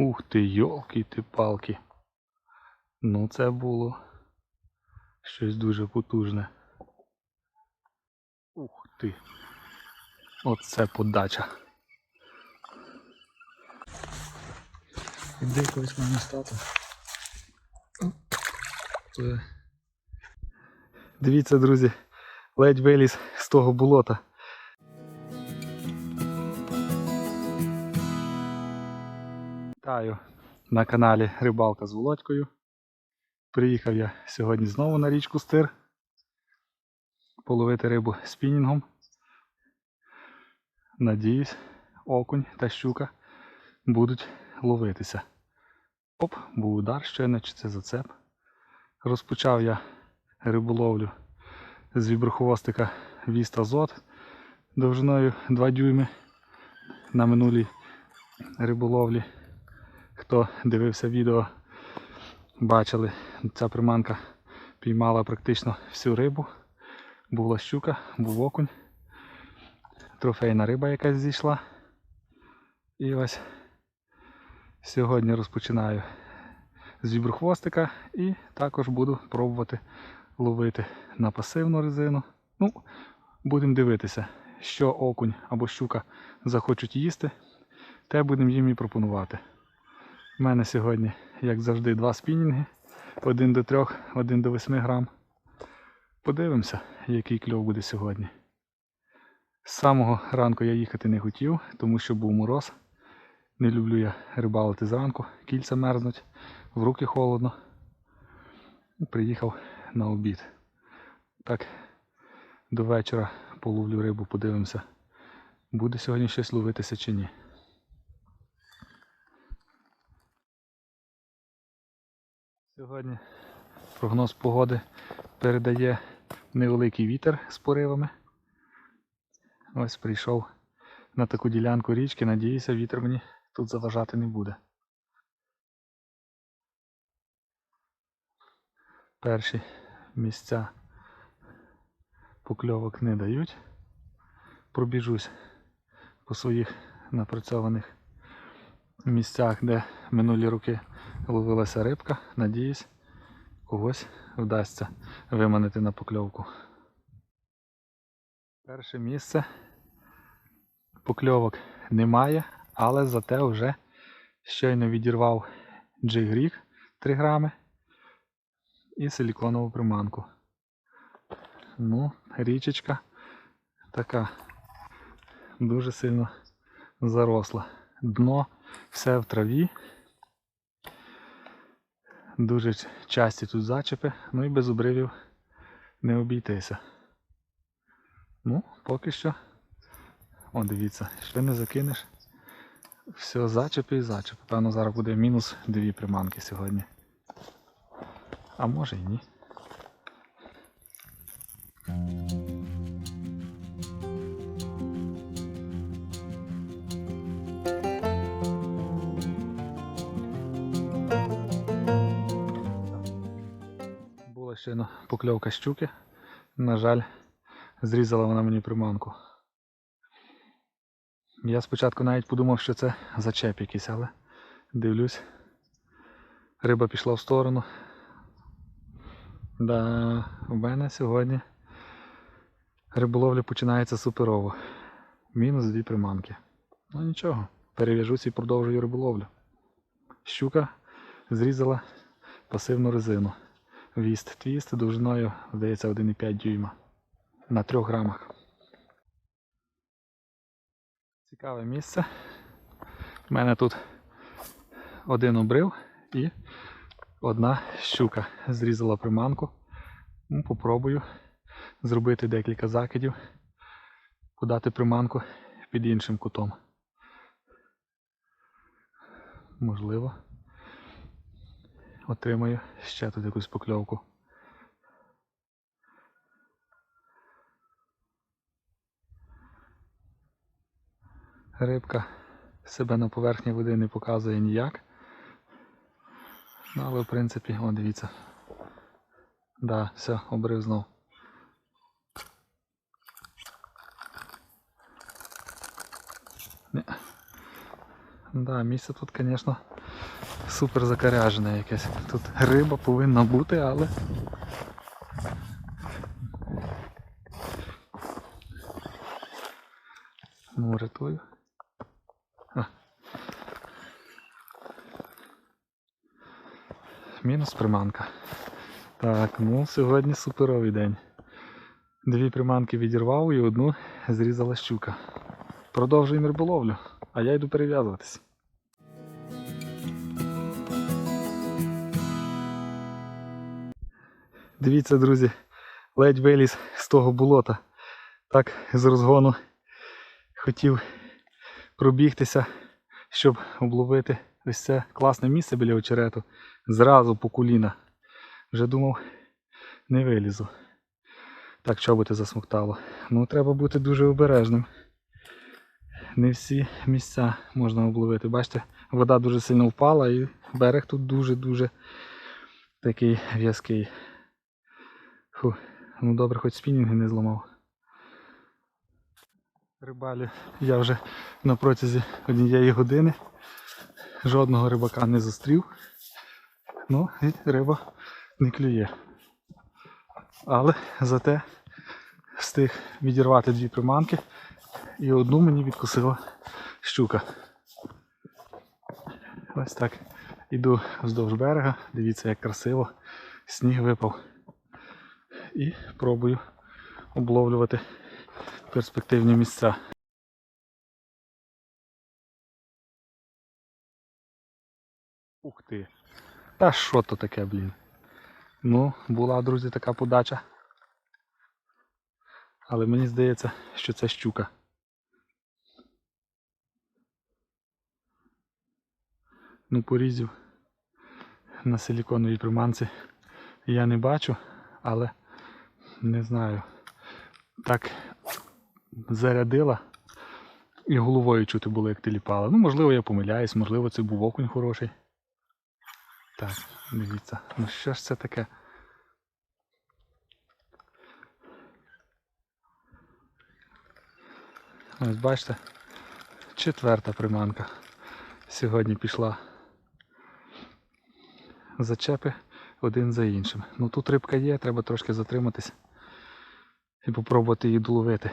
Ух ти, йолки ти палки. Ну це було щось дуже потужне. Ух ти. Оце подача. Іди колись мене стати. Дивіться, друзі, ледь виліз з того болота. Вітаю на каналі Рибалка з Володькою. Приїхав я сьогодні знову на річку Стир. Половити рибу спінінгом. Надіюсь, окунь та щука будуть ловитися. Оп, був удар щойно, чи це зацеп. Розпочав я риболовлю з віброхвостика Віста Зот довжиною 2 дюйми на минулій риболовлі. Хто дивився відео, бачили, ця приманка піймала практично всю рибу. Була щука, був окунь, трофейна риба якась зійшла. І ось сьогодні розпочинаю з віброхвостика і також буду пробувати ловити на пасивну резину. Ну, будемо дивитися, що окунь або щука захочуть їсти, те будемо їм і пропонувати. У мене сьогодні, як завжди, два спінінги. Один до трьох, один до 8 грам. Подивимося, який кльов буде сьогодні. З самого ранку я їхати не хотів, тому що був мороз. Не люблю я рибалити зранку, кільця мерзнуть, в руки холодно. Приїхав на обід. Так, до вечора половлю рибу, подивимося, буде сьогодні щось ловитися чи ні. Сьогодні прогноз погоди передає невеликий вітер з поривами. Ось прийшов на таку ділянку річки, надіюся, вітер мені тут заважати не буде. Перші місця покльовок не дають. Пробіжусь по своїх напрацьованих місцях, де минулі роки ловилася рибка. Надіюсь, когось вдасться виманити на покльовку. Перше місце. Покльовок немає, але зате вже щойно відірвав джигрік 3 грами і силіконову приманку. Ну, річечка така дуже сильно заросла. Дно все в траві. Дуже часті тут зачепи, ну і без обривів не обійтися. Ну, поки що. О, дивіться, що не закинеш. Все, зачепи і зачепи. Певно, зараз буде мінус дві приманки сьогодні. А може і ні. Ну, покльовка щуки. На жаль, зрізала вона мені приманку. Я спочатку навіть подумав, що це зачеп якийсь, але дивлюсь, риба пішла в сторону. Да, у мене сьогодні риболовля починається суперово. Мінус дві приманки. Ну нічого, перев'яжусь і продовжую риболовлю. Щука зрізала пасивну резину. Віст твіст довжиною, здається, 1,5 дюйма на 3 грамах. Цікаве місце. У мене тут один обрив і одна щука зрізала приманку. Ну, Попробую зробити декілька закидів, подати приманку під іншим кутом. Можливо, отримаю ще тут якусь покльовку. Рибка себе на поверхні води не показує ніяк. Ну, але в принципі, о, дивіться. Да, все, обрив знов. Да, місце тут, звісно, супер закаряжене якесь. Тут риба повинна бути, але. Ну, рятую. Мінус приманка. Так, ну сьогодні суперовий день. Дві приманки відірвав і одну зрізала щука. Продовжуємо риболовлю, а я йду перев'язуватись. Дивіться, друзі, ледь виліз з того болота. Так з розгону хотів пробігтися, щоб обловити ось це класне місце біля очерету. Зразу по коліна. Вже думав, не вилізу. Так чоботи засмоктало. Ну, треба бути дуже обережним. Не всі місця можна обловити. Бачите, вода дуже сильно впала і берег тут дуже-дуже такий в'язкий. Фу, ну добре, хоч спінінги не зламав. Рибалі я вже на протязі однієї години жодного рибака не зустрів. Ну і риба не клює. Але зате встиг відірвати дві приманки і одну мені відкусила щука. Ось так. Іду вздовж берега, дивіться, як красиво, сніг випав. І пробую обловлювати перспективні місця. Ух ти! Та що то таке, блін? Ну, була, друзі, така подача. Але мені здається, що це щука. Ну, порізів на силіконовій приманці я не бачу, але не знаю. Так зарядила і головою чути було, як теліпала. Ну, можливо, я помиляюсь, можливо, це був окунь хороший. Так, дивіться. Ну що ж це таке? Ось бачите, четверта приманка. Сьогодні пішла. Зачепи один за іншим. Ну тут рибка є, треба трошки затриматись і попробувати її доловити.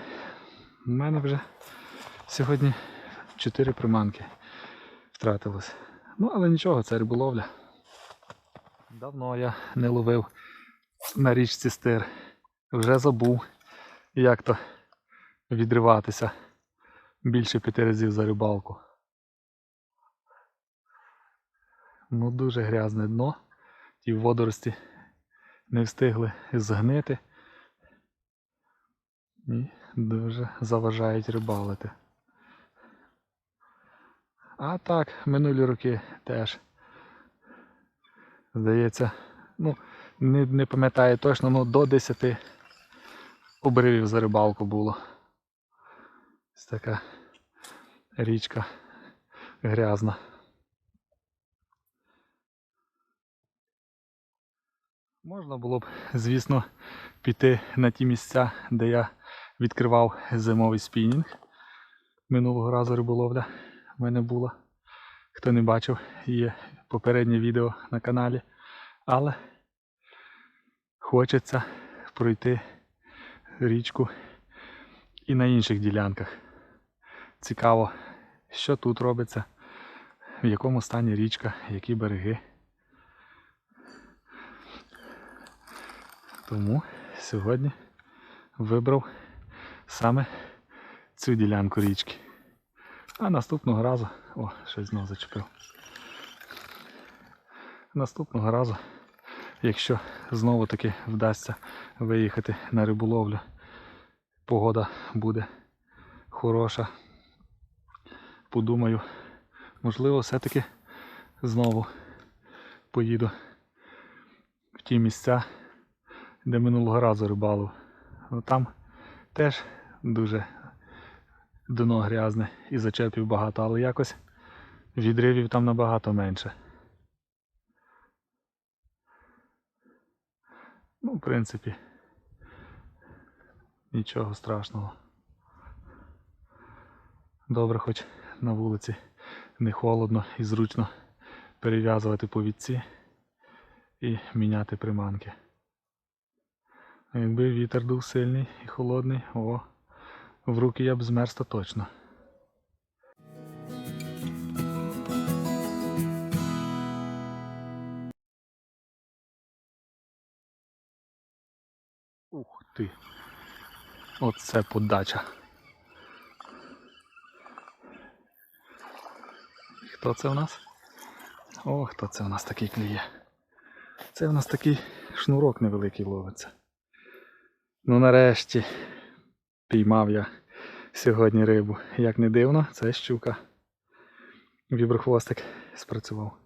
У мене вже сьогодні чотири приманки втратилось. Ну, але нічого, це риболовля. Давно я не ловив на річці стир. Вже забув, як то відриватися більше п'яти разів за рибалку. Ну, дуже грязне дно. Ті водорості не встигли згнити. І дуже заважають рибалити. А так, минулі роки теж. Здається, ну, не, не пам'ятаю точно, ну до 10 обривів за рибалку було. Ось така річка грязна. Можна було б, звісно, піти на ті місця, де я відкривав зимовий спінінг. Минулого разу риболовля в мене була. Хто не бачив, є попереднє відео на каналі. Але хочеться пройти річку і на інших ділянках. Цікаво, що тут робиться, в якому стані річка, які береги. Тому сьогодні вибрав саме цю ділянку річки. А наступного разу... О, щось знову зачепив. Наступного разу, якщо знову таки вдасться виїхати на риболовлю, погода буде хороша. Подумаю, можливо, все-таки знову поїду в ті місця, де минулого разу рибалив. Там теж дуже дно грязне і зачепів багато, але якось відривів там набагато менше. Ну, в принципі, нічого страшного. Добре, хоч на вулиці не холодно і зручно перев'язувати повідці і міняти приманки. Якби вітер був сильний і холодний, о, в руки я б змерз то точно. Ух ти. Оце подача. Хто це у нас? О, хто це у нас такий кліє? Це у нас такий шнурок невеликий ловиться. Ну нарешті піймав я сьогодні рибу. Як не дивно, це щука. Віброхвостик спрацював.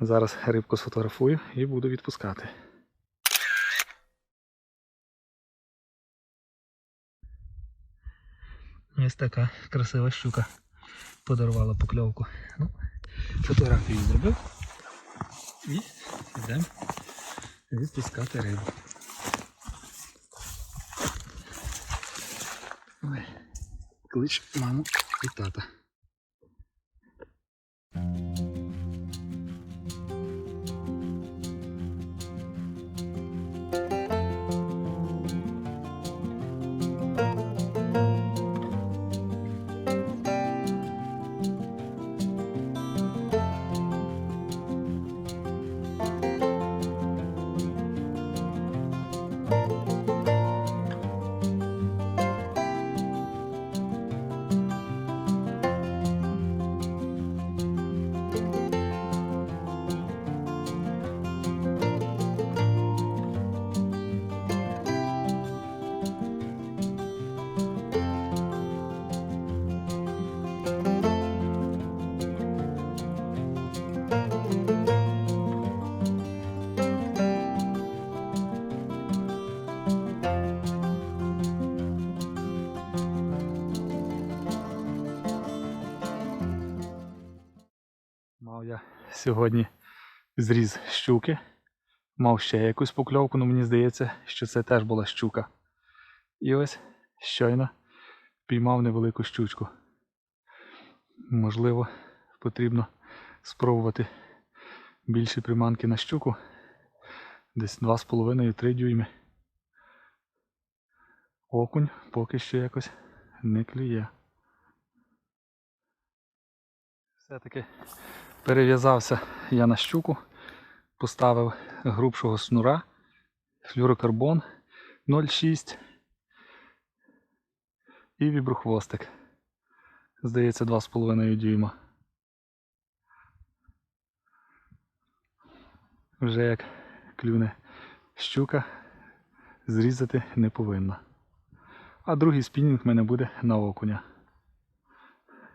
Зараз рибку сфотографую і буду відпускати. Ось така красива щука. Подарувала покльовку. Ну, фотографію зробив. І йдемо відпускати рибу. клич маму і Сьогодні зріз щуки. Мав ще якусь покльовку, але мені здається, що це теж була щука. І ось щойно піймав невелику щучку. Можливо, потрібно спробувати більші приманки на щуку. Десь 2,5-3 дюйми. Окунь поки що якось не клює. Все-таки перев'язався я на щуку, поставив грубшого шнура, флюрокарбон 0,6 і віброхвостик. Здається, 2,5 дюйма. Вже як клюне щука, зрізати не повинна. А другий спінінг в мене буде на окуня.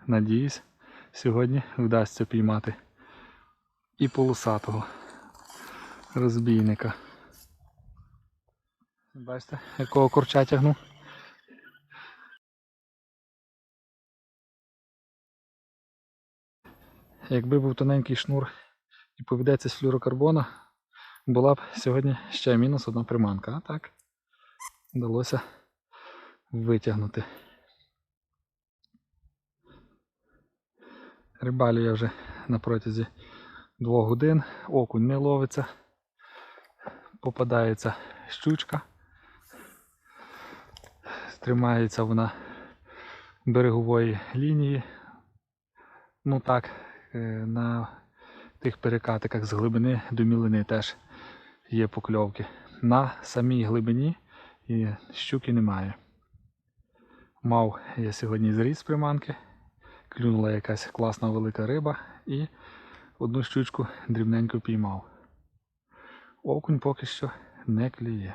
Надіюсь, сьогодні вдасться піймати і полосатого розбійника. Бачите, якого корча тягну? Якби був тоненький шнур і поведеться з флюрокарбона, була б сьогодні ще мінус одна приманка, а так вдалося витягнути. Рибалю я вже на протязі двох годин, окунь не ловиться, попадається щучка, тримається вона берегової лінії. Ну так, е, на тих перекатиках з глибини до мілини теж є покльовки. На самій глибині і щуки немає. Мав я сьогодні зріз приманки, клюнула якась класна велика риба і одну щучку дрібненько піймав. Окунь поки що не клює.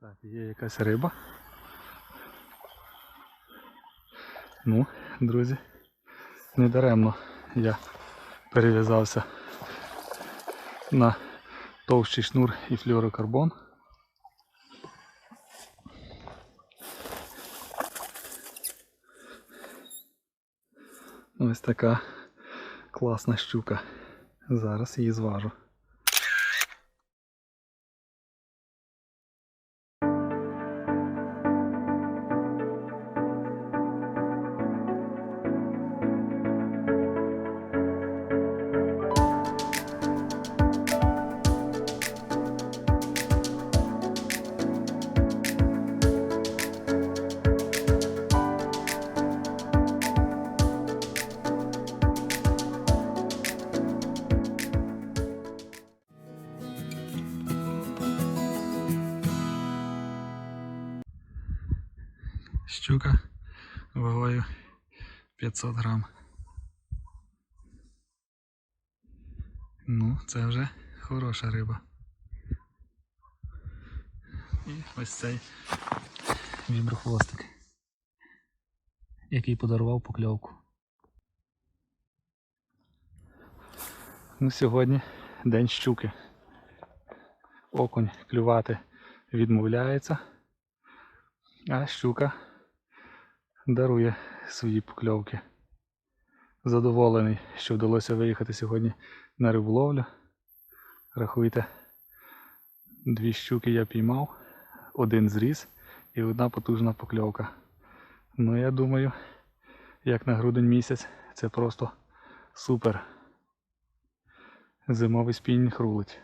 Так, є якась риба. Ну, друзі, недаремно я перев'язався на товщий шнур і флюорокарбон. Ось така класна щука. Зараз її зважу. 500 грам. Ну, це вже хороша риба. І ось цей віброхвостик, який подарував покльовку. Ну, сьогодні день щуки. Окунь клювати відмовляється, а щука дарує свої покльовки. Задоволений, що вдалося виїхати сьогодні на риболовлю. Рахуйте, дві щуки я піймав, один зріз і одна потужна покльовка. Ну, я думаю, як на грудень місяць, це просто супер. Зимовий спінінг рулить.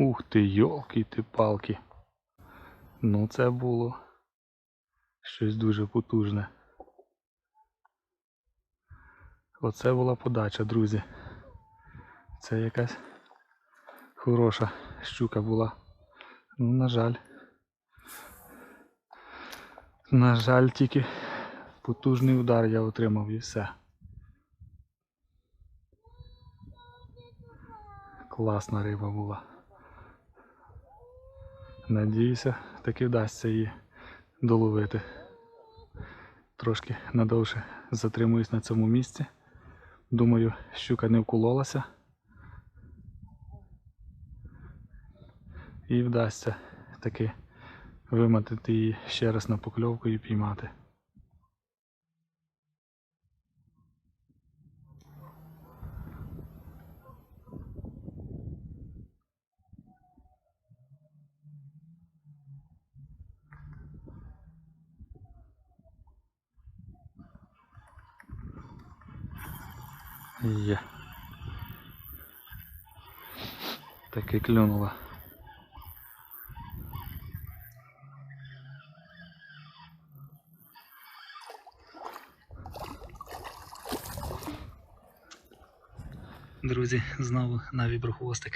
Ух ти, йолки ти палки. Ну це було щось дуже потужне. Оце була подача, друзі. Це якась хороша щука була. Ну, на жаль. На жаль, тільки потужний удар я отримав і все. Класна риба була. Надіюся, таки вдасться її доловити. Трошки надовше затримуюсь на цьому місці. Думаю, щука не вкололася. І вдасться таки вимотати її ще раз на покльовку і піймати. Є. Таки клюнула. Друзі, знову на віброхвостик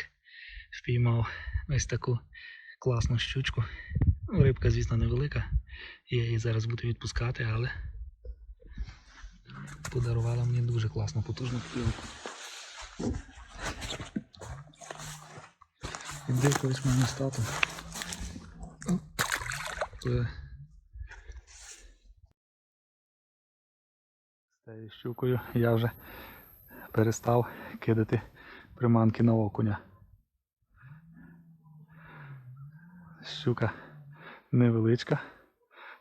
впіймав ось таку класну щучку. Рибка, звісно, невелика. Я її зараз буду відпускати, але подарувала мені дуже класну потужну клювку. Іди колись в мене з татом. Е. Цією щукою я вже перестав кидати приманки на окуня. Щука невеличка,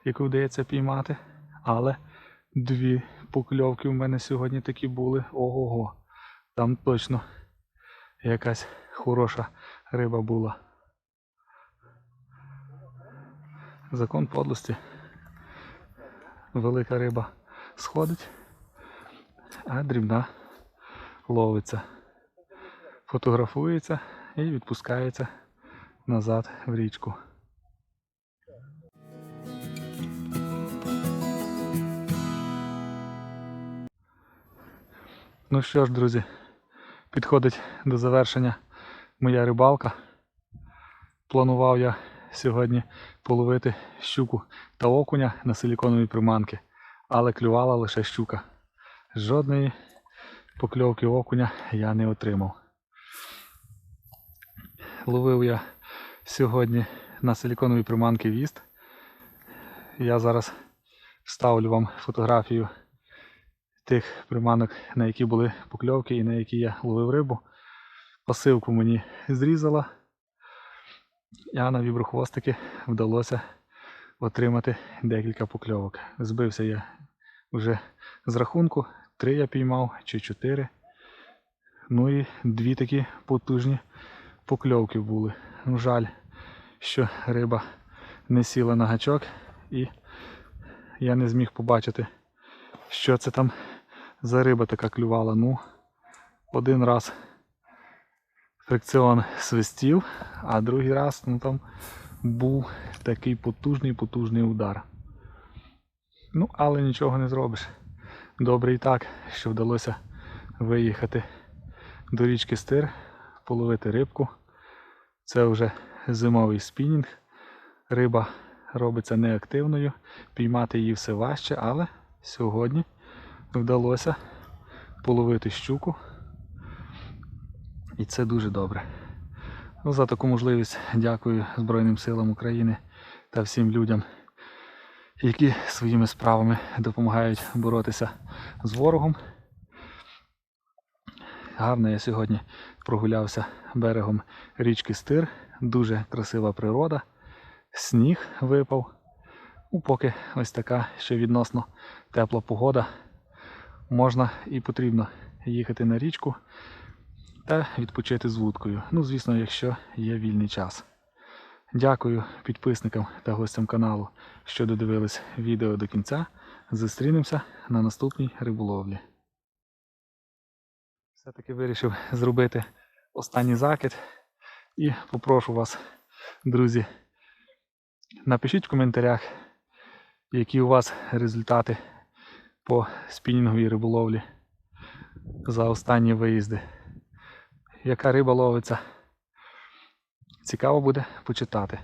яку вдається піймати, але дві покльовки в мене сьогодні такі були. Ого-го. Там точно якась хороша риба була. Закон подлості. Велика риба сходить, а дрібна ловиться, фотографується і відпускається назад в річку. Ну що ж, друзі, підходить до завершення моя рибалка. Планував я сьогодні половити щуку та окуня на силіконові приманки, але клювала лише щука. Жодної покльовки окуня я не отримав. Ловив я сьогодні на силіконові приманки віст. Я зараз вставлю вам фотографію тих приманок, на які були покльовки і на які я ловив рибу. Посилку мені зрізала. А на віброхвостики вдалося отримати декілька покльовок. Збився я вже з рахунку, три я піймав чи чотири. Ну і дві такі потужні покльовки були. Ну, жаль, що риба не сіла на гачок і я не зміг побачити, що це там за риба така клювала. Ну, один раз фрикціон свистів, а другий раз ну, там був такий потужний потужний удар. Ну, але нічого не зробиш. Добре і так, що вдалося виїхати до річки Стир, половити рибку. Це вже зимовий спінінг. Риба робиться неактивною, піймати її все важче, але сьогодні вдалося половити щуку. І це дуже добре. Ну, за таку можливість дякую Збройним силам України та всім людям, які своїми справами допомагають боротися з ворогом. Гарно я сьогодні прогулявся берегом річки Стир. Дуже красива природа. Сніг випав. Ну, поки ось така ще відносно тепла погода. Можна і потрібно їхати на річку та відпочити з вудкою. Ну, звісно, якщо є вільний час. Дякую підписникам та гостям каналу, що додивились відео до кінця. Зустрінемося на наступній риболовлі. Все-таки вирішив зробити останній закид і попрошу вас, друзі, напишіть в коментарях, які у вас результати по спінінговій риболовлі за останні виїзди. Яка риба ловиться? Цікаво буде почитати.